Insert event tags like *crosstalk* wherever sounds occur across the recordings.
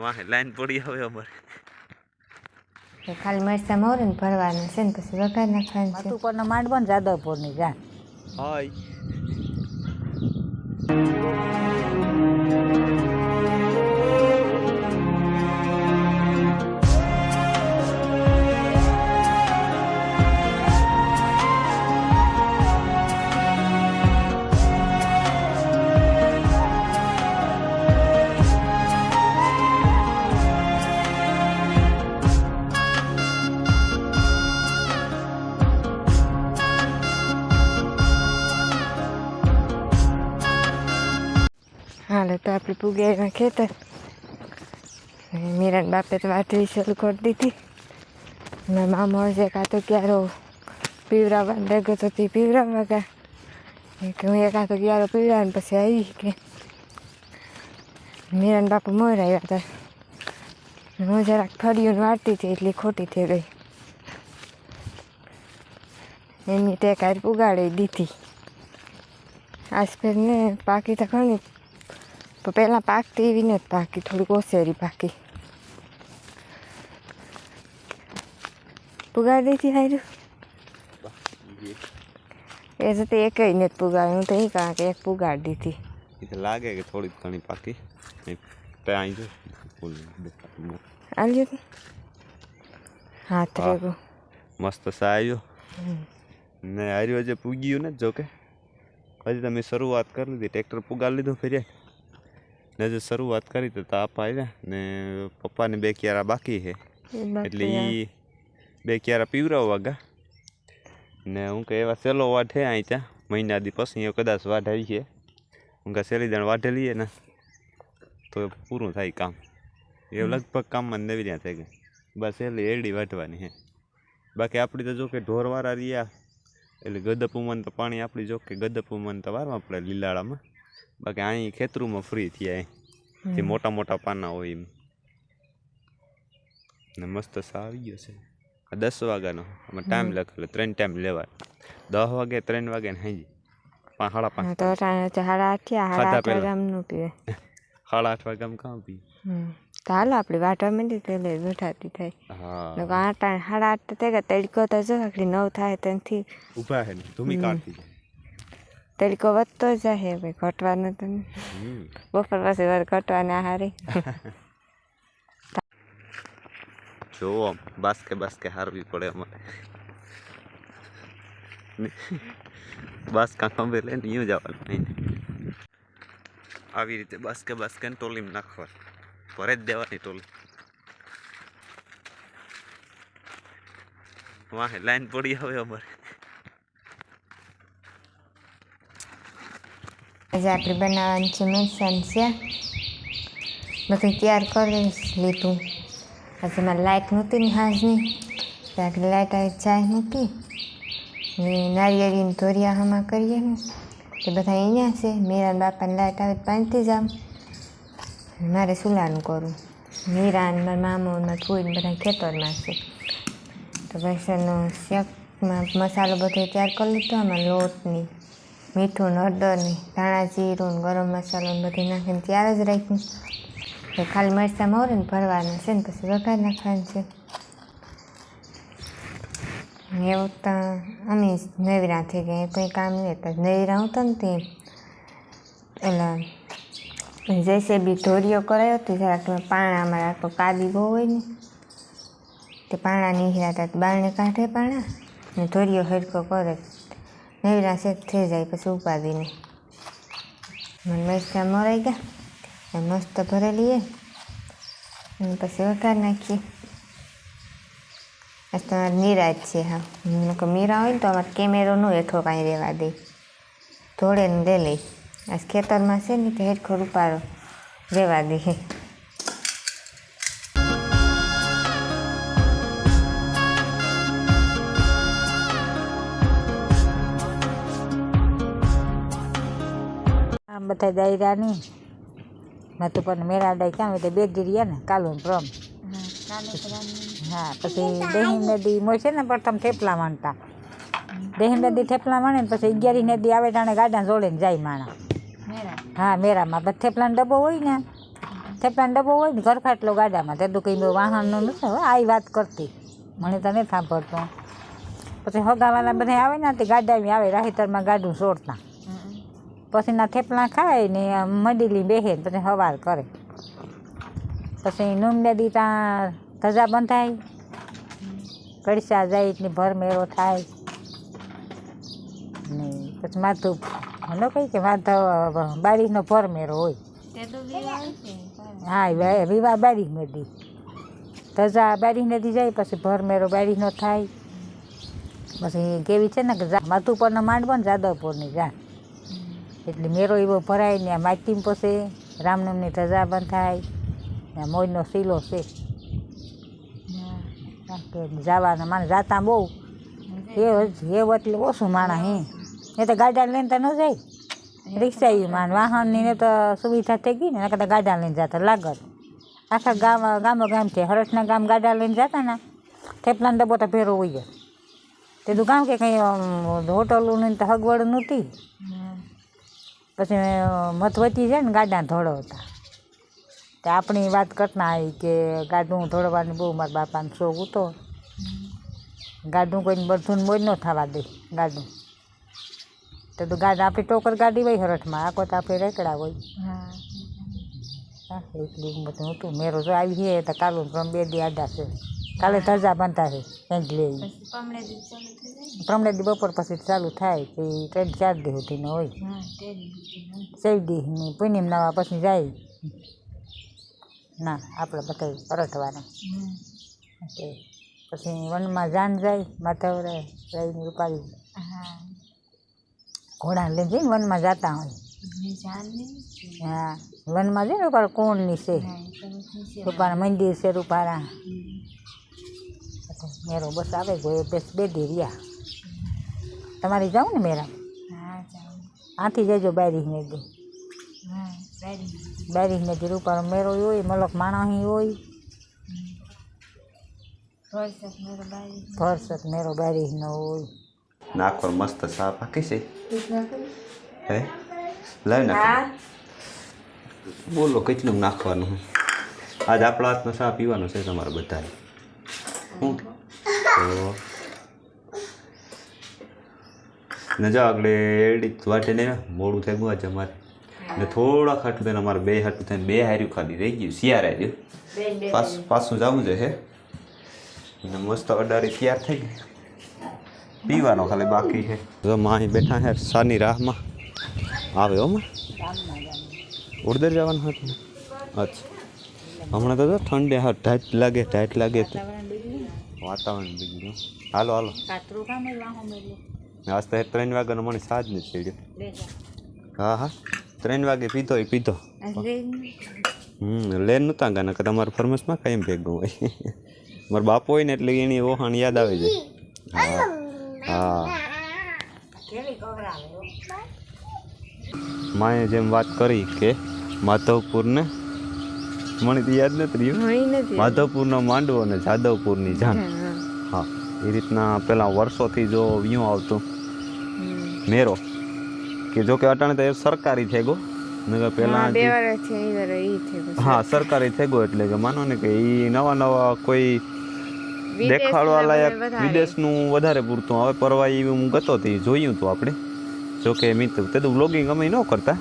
વાહે લાઈન પડી આવે અમારે ખાલી મરચા મોરે ને ભરવાના છે ને પછી વઘાર નાખવાનું છે મધુપરના માંડવો ને જાદવપુરની જા હાય તો પૂગે આવ્યા ખેતર મીરાન બાપે તો વાટરી શરૂ કરી દીધી અને મામો છે કાં તો ક્યારો પીવરાવવા ભેગો તો તે પીવરાવવા ગયા કે હું એકાતો ગયારો પીવરાવ ને પછી આવી કે મીરાન બાપા મોર આવ્યા હતા હું જરાક ફર્યું વાળતી હતી એટલી ખોટી થઈ ગઈ એમની ટેકાર પુગાડી દીધી આસપેર ને પાકી તો ઘણી પણ પહેલાં પાકતી એવી નથી પાકી થોડીક ઓસેરી પાકી પુગાડીથી હાર્યું એ તો તે એકય નથી પુગાડી હું તો એ કહા કે એક પુગાડી દીધી લાગે કે થોડીક ઘણી પાકી ત્યાં તું? હાથ હા. રેગો મસ્ત સાયો ને આર્યો જે પૂગ્યું ને જોકે હજી તમે શરૂઆત કરી લીધી ટ્રેક્ટર પુગાડી લીધું ફેર્યા ને જે શરૂઆત કરી તો તાપ આવ્યા ને પપ્પાને બે ક્યારા બાકી છે. એટલે એ બે ક્યારા પીવરાવવા ગા. ને હું કે એવા સેલો વાઢે અહીં ત્યાં. મહિના દી પછી કદાચ વાઢ આવી છે. હું કે સેલી દાણ લઈએ ને તો પૂરું થાય કામ. એ લગભગ કામમાં નવી ત્યાં થઈ ગઈ બસ એલી એરડી વાઢવાની છે. બાકી આપણી તો જો કે ઢોરવાળા રહ્યા. એટલે ગદપ ઉમન તો પાણી આપણી જો કે ગદપ ઉમન તો વારવા પડે લીલાળામાં. બાકી અહીં ખેતરુમાં ફ્રી થયા જે મોટા મોટા પાના હોય એમ. ને મસ્ત સારી ગયો છે. આ દસ વાગ્યાનો. અમે ટાઈમ લખેલો ત્રણ ટાઈમ લેવા દસ વાગે ત્રણ વાગે ને હાજી. સાડા પાંચ તો સાડા આઠ *laughs* સાડા આઠ. વાગ્યામાં પીવે. સાડા આઠ વાગ્યા કાં પીએ. તો હાલો આપણે વાટવા માંડી એટલે બેઠાતી થાય. હા. આઠ સાડા આઠ થઈ ગયા તડકો તો જો આખડી નવ થાય ત્યાંથી. ઊભા હે ધૂમી કાઢતી તડકો વધતો જાય ભાઈ ઘટવાનો તો. બપોર પાસે વાર ઘટવાના હારે. જોવો બાસ્કે બાસ્કે હારવી પડે અમારે. બસ ખંભે લઈને નહીં જવાનું નહીં આવી રીતે બાસ્કે બાસ્કે ટોલીમાં નાખવા ભરે જ દેવાની ટોલી. વાહે લાઈન પડી આવે અમારે. આજે આપણે બનાવવાની છે મેસાન છે બધું તૈયાર કરી લીધું આજે મારે લાઇટ નહોતી ને હાજની આપણે લાઇટ આવી ચાય મૂકી ને નારિયેળીને ધોરિયા હમા કરીએ ને એ બધા અહીંયા છે મીરા બાપાને લાઇટ આવે પાણીથી જામ મારે સુલાનું કરું મીરા અને મારા મામો મારા ફૂઈ ને બધા ખેતરમાં છે તો બેસનનો શેકમાં મસાલો બધો તૈયાર કરી લીધો આમાં લોટની મીઠું ને હળદરની ધાણા, જીરું ને ગરમ મસાલો ને બધું નાખીને ત્યાર જ રાખ્યું. ખાલી મરચાં મોરે ને ભરવાના છે ને પછી વઘાર નાખવાનું છે. એવું તો અમે નવીરા થઈ ગયા. કંઈ કામ નહીં હતા. નવીરા હતો ને તે એટલે જૈસે બી ધોરીઓ કરાયો તો જરાક પાણા પાણામાં રાખો કાદી બહુ હોય ને. તે પાણા નીકળ્યા હતા બારણે કાઢે પાણા ને ધોરીઓ હરકો કરે. સેટ થઈ જાય પછી ઉપાડીને. મને મરચાં મરાઈ ગયા. મસ્ત ભરેલી એ અને પછી વઘાર નાખીએ. આજ તો અમારે નિરાજ છે, હા. મીરા હોય ને તો અમારે કેમેરો નો હેઠો કાંઈ રહેવા દે. ધોળે ને લઈ. લઈ આજ ખેતરમાં છે ને તો હેઠો રૂપારો રહેવા દે. બધા દાયરાની પણ મેળા ડાય ક્યાં હોય તો બે જ ને, કાલું પ્રમ હા, પછી દહીં નદી છે ને પ્રથમ થેપલા માંડતા દહીં નદી થેપલા માણે ને પછી અગિયારી નદી આવે તાણે ગાડા જોડે ને જાય માણા. હા મેરામાં પછી થેપલાનો ડબ્બો હોય ને, થેપલાનો ડબ્બો હોય ને ઘર ખાટલો ગાડામાં. તે તો કંઈ વાહનનો નથી આ વાત કરતી. મને તો નથી સાંભળતો. પછી હગાવાલા બધા આવે ને તે ગાડામાં આવે, રાહિતરમાં ગાડું છોડતા પછી ના થેપલા ખાય ને મડીલી બેસે પછી હવાર કરે. પછી નૂમને દી ત્યાં ધજા બંધાય. કડસા જાય ને ભરમેળો થાય. ને પછી માથું મને કહી કે માથા બારીનો ભરમેરો હોય. હા વિવાહ બારી નદી ધજા બારી નદી જાય પછી ભરમેરો બારી નો થાય. પછી કેવી છે ને કે માધુપરનો માંડવો ને જાદવપુરની જા. એટલે મેરો એવો ભરાય ને આ માટીમ પછી રામનવમની ધજા બંધાય ને મોજનો શીલો છે. જવાના માને જાતા બહુ. એ એટલે ઓછું માણા હે. એ તો ગાડા લઈને તો ન જાય. રિક્ષા એ માન વાહનની ને તો સુવિધા થઈ ગઈ ને, એના કરતાં ગાડા લઈને જતા લાગત. આખા ગામ ગામો છે. હરસના ગામ ગાડા લઈને જતા ને, થેપલાનો ડબ્બો તો ભેરો હોય જાય તે તું ગામ કે કંઈ હોટલોની તો હગવડ નહોતી. પછી મથવતી છે ને ગાડા ધોળવતા. તે આપણી વાત કરતા આવી કે ગાડું ધોળવાની બહુ મારા બાપાનો શોખ હતો. ગાડું કોઈને બધું મોજ ન થવા દે ગાડું. તો તો ગાડા આપણી ટોકર ગાડી હોય હરઠમાં આખો તો આપણે રેકડા હોય. હા. એટલું બધું હતું. મેરો જો આવી છે તો કાલું ત્રણ બે દી આડા છે. કાલે ધજા બનતા છે કંઈક લે ઈ. પ્રમણે દી બપોર પછી ચાલુ થાય કે ત્રણ ચાર દી સુધીનો હોય. ચૌદ દી પૂનમ નાવા પછી જાય. ના આપણે બધા પરઠવાના તે પછી વનમાં જાન જાય માથાવરે રહીને રૂપાળી ઘોડા લઈને જઈને વનમાં જતા હોય. હા વનમાં છે ને ઉપર કોણની છે રૂપાળા મંદિર છે રૂપારા મેરો બસ આવે ગયો બસ બે દી રહ્યા તમારે જાઉં ને મેરા? આથી જજો બારી નદી બારી નદી રૂપારો મેરો હોય મલક માણસી હોય. ભરસક મેરો બારી નો હોય. નાખવા મસ્ત સા પાકી છે. હે? લાવ નાખ. બોલો કેટલું નાખવાનું? આજ આપણા હાથનો ચા પીવાનો છે તમારે બધાને શું તો ને જો આગળ એડી વાટે ને મોડું થઈ ગયું આજે અમારે. ને થોડા ખાટું થઈને અમારે બે હાટું થઈને બે હાર્યું ખાલી રહી ગયું શિયાર આવ્યું પાછું પાછું જવું છે હે. ને મસ્ત અડારી તૈયાર થઈ ગઈ. પીવાનો ખાલી બાકી છે. જો માં બેઠા છે સાની રાહમાં. આવે હો ઉડદર જવાનું હતું અચ્છા. હમણાં તો ઠંડે હા ટાઈટ લાગે ટાઈટ લાગે વાતાવરણ બીજું હાલો હાલો. આજ તો ત્રણ વાગ્યાનો મને સાજ નથી ચડ્યો હા હા. ત્રણ વાગે પીધો એ પીધો. હમ લેન નહોતા ગાના કે તમારા ફરમસમાં કાંઈ ભેગું હોય. મારા બાપો હોય ને એટલે એની ઓહાણ યાદ આવે છે હા હા. માએ જેમ વાત કરી કે માધવપુરને મને તો યાદ નથી રહ્યું. માધવપુરનો માંડવો અને જાદવપુરની જાન. હા એ રીતના પહેલાં વર્ષોથી જો વ્યૂ આવતું. મેરો. કે જો કે અટાણે તો એ સરકારી થઈ ગયો નગર પહેલાં હા સરકારી થઈ ગયો એટલે કે માનો ને કે એ નવા નવા કોઈ દેખાડવા લાયક વિદેશનું વધારે પૂરતું. હવે પરવા એવું હું ગતો હતી જોયું હતું આપણે. જો કે મિત્ર તે તો વ્લોગિંગ અમે ન કરતા.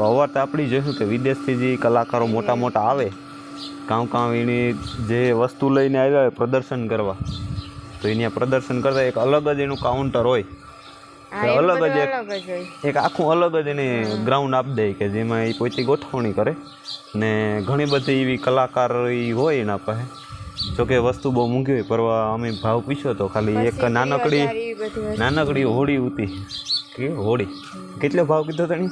અવાર તો આપણી જોઈશું કે વિદેશથી જે કલાકારો મોટા મોટા આવે કામ કામ એની જે વસ્તુ લઈને આવ્યા હોય પ્રદર્શન કરવા. તો એની પ્રદર્શન કરતા એક અલગ જ એનું કાઉન્ટર હોય. અલગ જ એક આખું અલગ જ એને ગ્રાઉન્ડ આપી દે કે જેમાં એ પોતે ગોઠવણી કરે. ને ઘણી બધી એવી કલાકાર હોય એના પાસે. જો કે વસ્તુ બહુ મૂંઘી હોય પરવા અમે ભાવ પૂછ્યો તો ખાલી એક નાનકડી નાનકડી હોળી ઉતી. કે હોળી? કેટલો ભાવ કીધો તણી?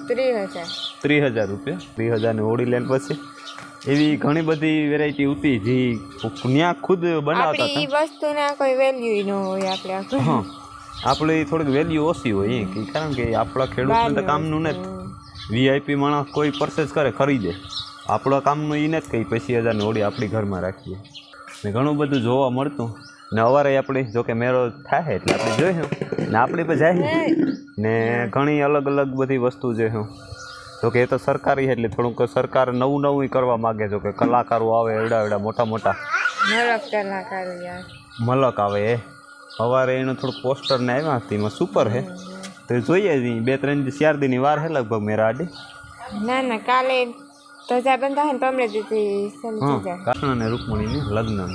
ત્રીસ હજાર. રૂપિયા. ત્રીસ હજારની હોળી લેન પછી એવી ઘણી બધી વેરાયટી હતી જે ત્યાં ખુદ બનાવતા હતા. વસ્તુના કોઈ વેલ્યુ ન હોય આપણે હા. આપણે થોડીક વેલ્યુ ઓછી હોય એ કે કારણ કે આપણા ખેડૂતને તો કામનું નથી. વીઆઈપી માણસ કોઈ પરચેસ કરે ખરીદે. આપણા કામનું એ નથી કંઈ પચીસ હજારની હોડી આપણી ઘરમાં રાખીએ. ને ઘણું બધું જોવા મળતું. ને અવારે આપણે જોકે મેળો થાય એટલે આપણે જોઈશું ને આપણે પણ જાય ને ઘણી અલગ અલગ બધી વસ્તુ જે હું. જો કે એ તો સરકારી એટલે થોડુંક સરકાર નવું નવું કરવા માગે છે. કે કલાકારો આવે એવડા એવડા મોટા મોટા. મલક કલાકારો યાર. મલક આવે એ. સવારે એનું થોડુંક પોસ્ટર ને આવ્યા હતી એમાં સુપર હે. તો જોઈએ જ બે ત્રણ ચાર દીની વાર હે લગભગ મેરા આડી ના ના કાલે ધજા બંધા ને પમણે દીધી હા કૃષ્ણ અને રૂકમણીની લગ્ન.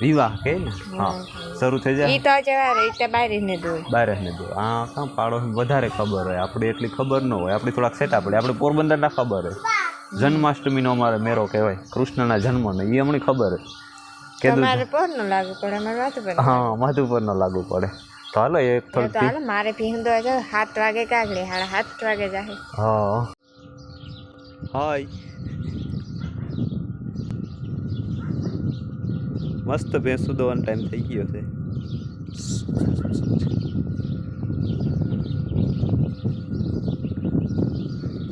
વિવાહ કે? ને હા. શરૂ થઈ જાય? ઈ તો જવા રહી તો બારે ને દો બારે ને દો આ કામ પાડો વધારે ખબર હોય. આપણે એટલી ખબર ન હોય. આપણે થોડાક સેટા પડે આપણે પોરબંદરના ખબર હોય. જન્માષ્ટમીનો અમારે મેરો કહેવાય. કૃષ્ણના જન્મનો. એ અમને ખબર હોય. કીધું તમારે પર ન લાગુ પડે અમારે હા ન લાગુ તો હાલો એક થોડી હાલો મારે પીહું દો સાત વાગે કાગડે હાડા સાત વાગે જાય. હા. હાય. મસ્ત ભેંસું દોવાનો ટાઈમ થઈ ગયો છે.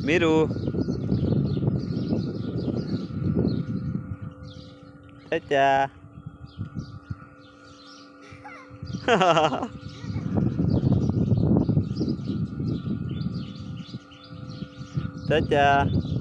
મીરુ. ચાચા ચાચા *laughs*